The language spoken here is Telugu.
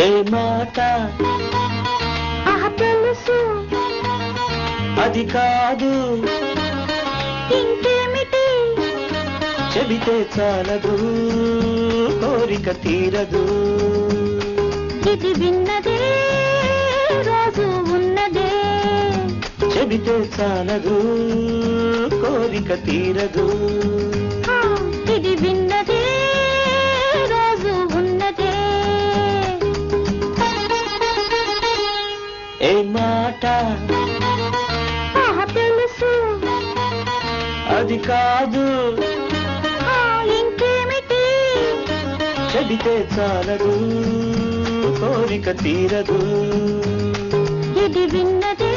ఏ మాట? తెలుసు. అది కాదు. ఇంకేమిటి? చెబితే చాలదు కోరిక తీరదు. ఇది విన్నదే రోజు ఉన్నదే. చెబితే చాలదు కోరిక తీరదు. ఏ మాట? తెలుసు. అది కాదు. ఇంకేమిటి? చెబితే చాలదు కోరిక తీరదు. ఇది విన్నదే